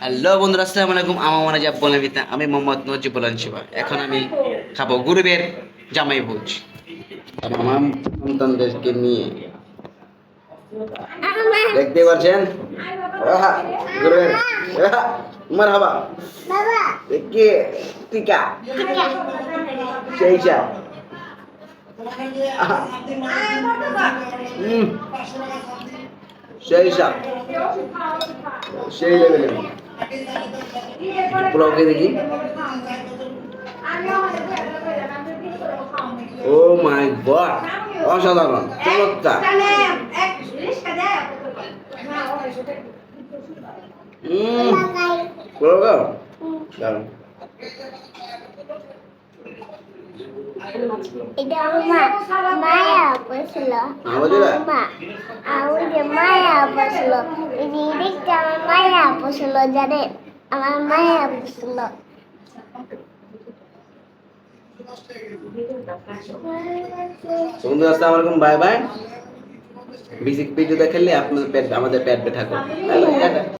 Hello বন্ধুরা আসসালামু আলাইকুম। আমার মনে যা বলে মিতা আমি মোহাম্মদ নজিবুল শিবা। এখন আমি খাব গুরুবের জামাই ভোজ। আমার সন্তানদেরকে নিয়ে। দেখতে পাচ্ছেন? গুরুবের। মার হাবা। বাবা। কে টিকা। সেই চা। হুম, সেই চা সেই লেভেলে পোলাওকে দেখি ও মাই গড অসাধারণ চমৎকার আমাদের? মায়া যে আমার মায়া বসল জানে আমার মায়া আসসালামু আলাইকুম বাই বাই। বিসিক ভিডিও দেখলে আপনাদের পেট, আমাদের পেট ব্যথা করে।